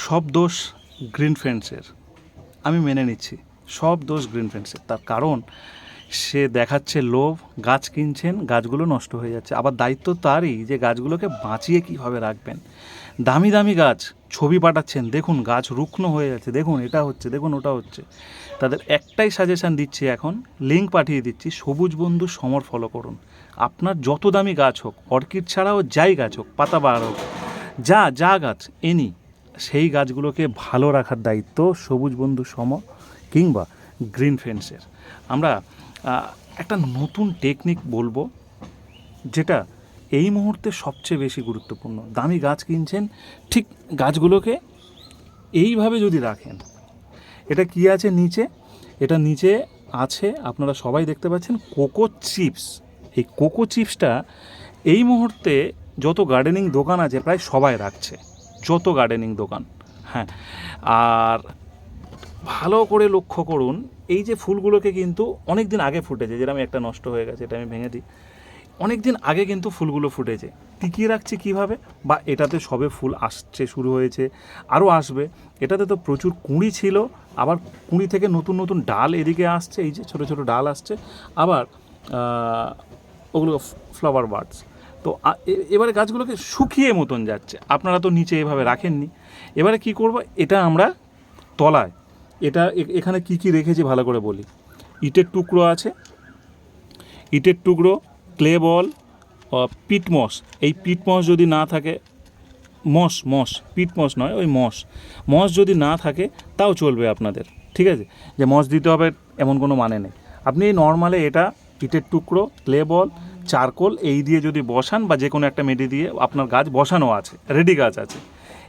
সব দোষ গ্রিন ফ্রেন্ডসের। আমি মেনে নিচ্ছি, সব দোষ গ্রিন ফ্রেন্ডসের। তার কারণ, সে দেখাচ্ছে লোভ, গাছ কিনছেন, গাছগুলো নষ্ট হয়ে যাচ্ছে। আবার দায়িত্ব তারই যে গাছগুলোকে বাঁচিয়ে কীভাবে রাখবেন। দামি দামি গাছ ছবি পাঠাচ্ছেন, দেখুন গাছ রুগ্ন হয়ে যাচ্ছে, দেখুন এটা হচ্ছে, দেখুন ওটা হচ্ছে। তাদের একটাই সাজেশান দিচ্ছি এখন লিঙ্ক পাঠিয়ে দিচ্ছি, সবুজ বন্ধু সমর ফলো করুন। আপনার যত দামি গাছ হোক, অর্কিড ছাড়াও যাই গাছ হোক পাতাবাহার হোক, যা যা গাছ এনি সেই গাছগুলোকে ভালো রাখার দায়িত্ব সবুজ বন্ধু সম কিংবা গ্রিন ফেন্সের। আমরা একটা নতুন টেকনিক বলব, যেটা এই মুহূর্তে সবচেয়ে বেশি গুরুত্বপূর্ণ। দামি গাছ কিনছেন, ঠিক গাছগুলোকে এইভাবে যদি রাখেন, এটা কি আছে নিচে? এটা নিচে আছে, আপনারা সবাই দেখতে পাচ্ছেন, কোকো চিপস। এই কোকো চিপসটা এই মুহূর্তে যত গার্ডেনিং দোকান আছে, প্রায় সবাই রাখছে। যত গার্ডেনিং দোকান হ্যাঁ। আর ভালো করে লক্ষ্য করুন, এই যে ফুলগুলোকে কিন্তু অনেক দিন আগে ফুটেছে যেরকম একটা নষ্ট হয়ে গেছে, এটা আমি ভেঙে দিই। অনেক দিন আগে কিন্তু ফুলগুলো ফুটেছে। টিকিয়ে রাখছি কীভাবে? বা এটাতে সবে ফুল আসছে, শুরু হয়েছে, আরও আসবে। এটাতে তো প্রচুর কুঁড়ি ছিল, আবার কুঁড়ি থেকে নতুন নতুন ডাল এদিকে আসছে, এই যে ছোট ছোট ডাল আসছে। আবার ওগুলো ফ্লাওয়ার বার্ডস। তো এবারে গাছগুলোকে শুকিয়ে মতন যাচ্ছে। আপনারা তো নিচে এভাবে রাখেননি। এবারে কি করব? এটা আমরা তলায়, এটা এখানে কি কি রেখেছি ভালো করে বলি। ইটের টুকরো আছে, ইটের টুকরো, ক্লে বল পিটমস এই পিটমস যদি না থাকে, মস মস পিটমস নয়, ওই মস। মস যদি না থাকে, তাও চলবে আপনাদের, ঠিক আছে? যে মস দিতে হবে এমন কোনো মানে নেই। আপনি নর্মালে এটা ইটের টুকরো, ক্লে বল চারকোল এই দিয়ে যদি বসান বা যে কোনো একটা মেডি দিয়ে আপনার গাছ বসানো আছে, রেডি গাছ আছে।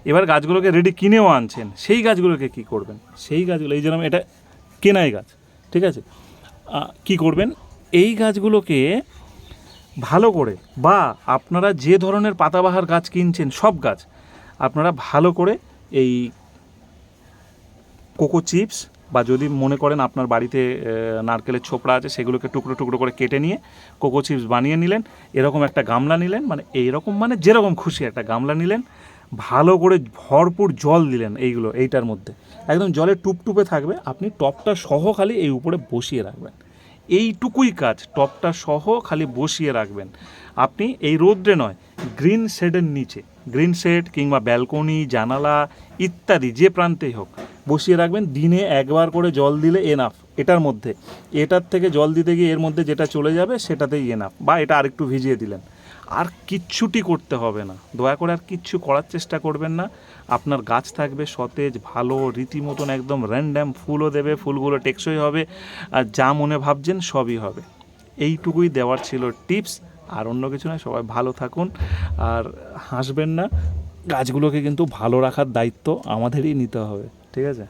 এবার গাছগুলোকে রেডি কিনেও আনছেন, সেই গাছগুলোকে কি করবেন? সেই গাছগুলো, এই যেরকম এটা কেনাই গাছ, ঠিক আছে? কি করবেন? এই গাছগুলোকে ভালো করে বা আপনারা যে ধরনের পাতাবাহার গাছ কিনছেন, সব গাছ, আপনারা ভালো করে এই কোকো চিপস বা যদি মনে করেন আপনার বাড়িতে নারকেলের ছোপড়া আছে, সেগুলোকে টুকরো টুকরো করে কেটে নিয়ে কোকো চিপস বানিয়ে নিলেন, এরকম একটা গামলা নিলেন মানে এইরকম মানে যেরকম খুশি একটা গামলা নিলেন, ভালো করে ভরপুর জল দিলেন এইগুলো, এইটার মধ্যে। একদম জলে টুপটুপে থাকবে, আপনি টপটা সহ খালি এই উপরে বসিয়ে রাখবেন। এইটুকুই কাজ, টপটা সহ খালি বসিয়ে রাখবেন। আপনি এই রোদ্রে নয়, গ্রিন শেডের নিচে, গ্রিন শেড কিংবা ব্যালকনি, জানালা ইত্যাদি, যে প্রান্তেই হোক বসিয়ে রাখবেন, দিনে একবার করে জল দিলে এনাফ এটার মধ্যে। এটার থেকে জল দিতে গিয়ে এর মধ্যে যেটা চলে যাবে সেটাতেই এনাফ বা এটা আরেকটু ভিজিয়ে দিলেন। আর কিচ্ছুটি করতে হবে না, দয়া করে আর কিচ্ছু করার চেষ্টা করবেন না। আপনার গাছ থাকবে সতেজ, ভালো, রীতিমতন একদম র্যান্ডাম ফুলও দেবে, ফুলগুলো টেকসই হবে, আর যা মনে ভাবছেন সবই হবে। এইটুকুই দেওয়ার ছিল টিপস, আর অন্য কিছু নয়, সবাই ভালো থাকুন, আর হাসবেন না। গাছগুলোকে কিন্তু ভালো রাখার দায়িত্ব আমাদেরই নিতে হবে। ঠিক আছে?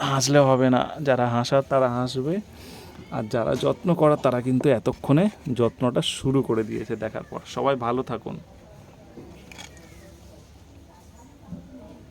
হাসলে হবে না। যারা হাসার তারা হাসবে। আর যারা যত্ন করার তারা কিন্তু এতক্ষণে যত্নটা শুরু করে দিয়েছে দেখার পর। সবাই ভালো থাকুন।